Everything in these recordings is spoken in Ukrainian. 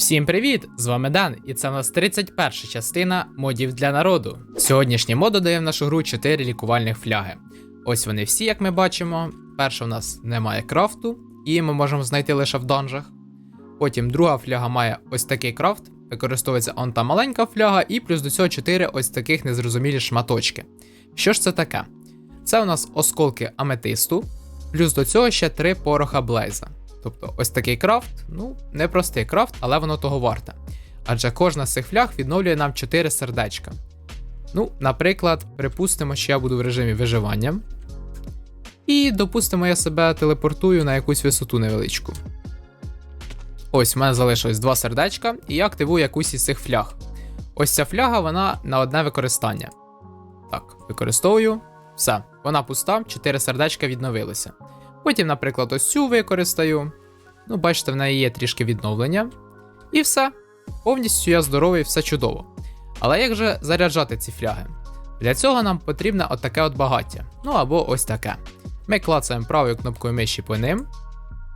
Всім привіт! З вами Дан, і це у нас 31 частина модів для народу. Сьогоднішній мод додає в нашу гру 4 лікувальних фляги. Ось вони всі, як ми бачимо. Перша у нас немає крафту, і ми можемо знайти лише в данжах. Потім друга фляга має ось такий крафт, використовується он та маленька фляга, і плюс до цього 4 ось таких незрозумілі шматочки. Що ж це таке? Це у нас осколки аметисту, плюс до цього ще 3 пороха блейза. Тобто ось такий крафт, ну, не простий крафт, але воно того варте. Адже кожна з цих фляг відновлює нам 4 сердечка. Ну, наприклад, припустимо, що я буду в режимі виживання. І, допустимо, я себе телепортую на якусь висоту невеличку. Ось, в мене залишилось два сердечка, і я активую якусь із цих фляг. Ось ця фляга, вона на одне використання. Так, використовую. Все, вона пуста, 4 сердечка відновилися. Потім, наприклад, ось цю використаю. Ну, бачите, в неї є трішки відновлення. І все. Повністю я здоровий, все чудово. Але як же заряджати ці фляги? Для цього нам потрібне отаке от багаття. Ну або ось таке. Ми клацаємо правою кнопкою миші по ним.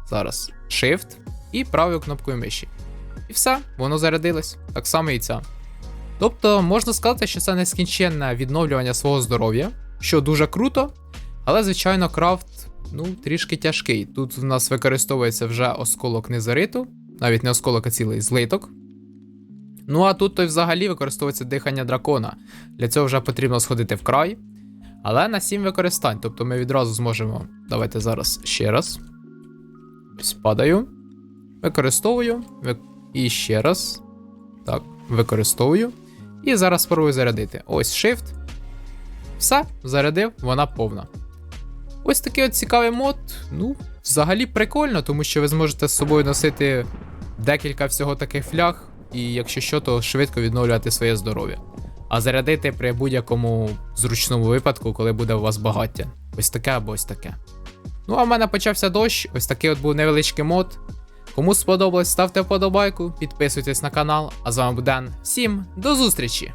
Зараз Shift і правою кнопкою миші. І все, воно зарядилось. Так само і ця. Тобто можна сказати, що це нескінченне відновлювання свого здоров'я, що дуже круто, але, звичайно, крафт ну, трішки тяжкий. Тут в нас використовується вже осколок незариту, навіть не осколок, а цілий злиток. Ну а тут то взагалі використовується дихання дракона. Для цього вже потрібно сходити в край. Але на 7 використань. Тобто ми відразу зможемо. Давайте зараз ще раз. Ось падаю. Використовую. Ви- І ще раз. Так, використовую. І зараз спробую зарядити. Ось Shift. Все, зарядив, вона повна. Ось такий от цікавий мод. Ну, взагалі прикольно, тому що ви зможете з собою носити декілька всього таких фляг, і якщо що, то швидко відновлювати своє здоров'я. А зарядити при будь-якому зручному випадку, коли буде у вас багаття. Ось таке або ось таке. Ну, а в мене почався дощ, ось такий от був невеличкий мод. Кому сподобалось, ставте вподобайку, підписуйтесь на канал. А з вами був. Всім до зустрічі!